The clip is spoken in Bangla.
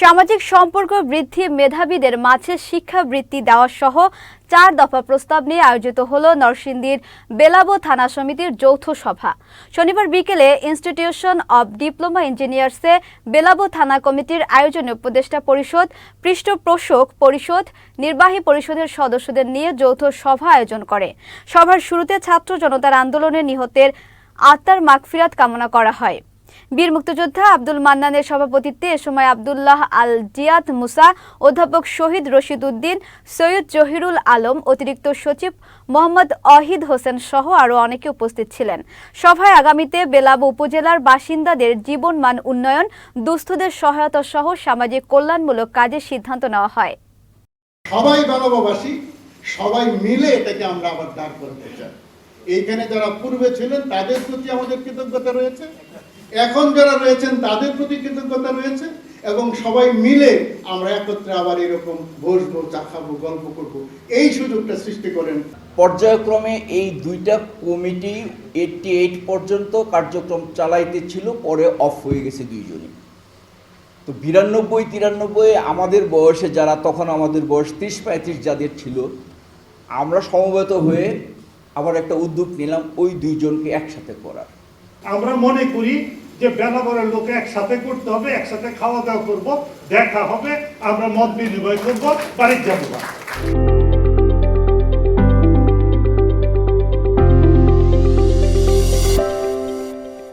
সামাজিক সম্পর্ক বৃদ্ধি মেধাবীদের মাঝে শিক্ষাবৃত্তি দেওয়া সহ চার দফা প্রস্তাব নিয়ে আয়োজিত হল নরসিংদীর বেলাবো থানা সমিতির যৌথ সভা। শনিবার বিকেলে ইনস্টিটিউশন অব ডিপ্লোমা ইঞ্জিনিয়ার্সে বেলাবো থানা কমিটির আয়োজনে উপদেষ্টা পরিষদ, পৃষ্ঠপোষক পরিষদ, নির্বাহী পরিষদের সদস্যদের নিয়ে যৌথ সভা আয়োজন করে। সভার শুরুতে ছাত্র জনতার আন্দোলনে নিহতের আত্মার মাগফিরাত কামনা করা হয়। বীর মুক্তিযোদ্ধা আব্দুল মান্নানের সভাপতিত্বে এ সময় আব্দুল্লাহ আল জিয়াদ মুসা, অধ্যাপক শহীদ রশিদ উদ্দিন, সৈয়দ জহিরুল আলম, অতিরিক্ত সচিব মোহাম্মদ অহিদ হোসেন সহ আরও অনেকে উপস্থিত ছিলেন। সভায় আগামীতে বেলাব উপজেলার বাসিন্দাদের জীবনমান উন্নয়ন, দুস্থদের সহায়তা সহ সামাজিক কল্যাণমূলক কাজের সিদ্ধান্ত নেওয়া হয়। সবাই মানববাসী, সবাই মিলে এটাকে আমরা আবার দাঁড় করতে চাই। এইখানে যারা পূর্বে ছিলেন, তাদের প্রতি আমাদের কৃতজ্ঞতা রয়েছে। এখন যারা রয়েছেন, তাদের প্রতি কৃতজ্ঞতা রয়েছে এবং সবাই মিলে আমরা একত্রে আবার এরকম বসবো, চা খাব, গল্প করব। এই সুযোগটা সৃষ্টি করেন। পর্যায়ক্রমে এই দুইটা কমিটি এইটটি এইট পর্যন্ত কার্যক্রম চালাইতে ছিল, পরে অফ হয়ে গেছে দুইজনই। তো বিরানব্বই, তিরানব্বই আমাদের বয়সে যারা, তখন আমাদের বয়স ত্রিশ, পঁয়ত্রিশ যাদের ছিল, আমরা সমবেত হয়ে আবার একটা উদ্যোগ নিলাম, ওই দুইজনকে একসাথে করার। আমরা মনে করি যে বেলা বেলাবরের লোকে একসাথে করতে হবে, একসাথে খাওয়া দাওয়া করব, দেখা হবে, আমরা মত বিনিময় করব, বাড়ির যাব।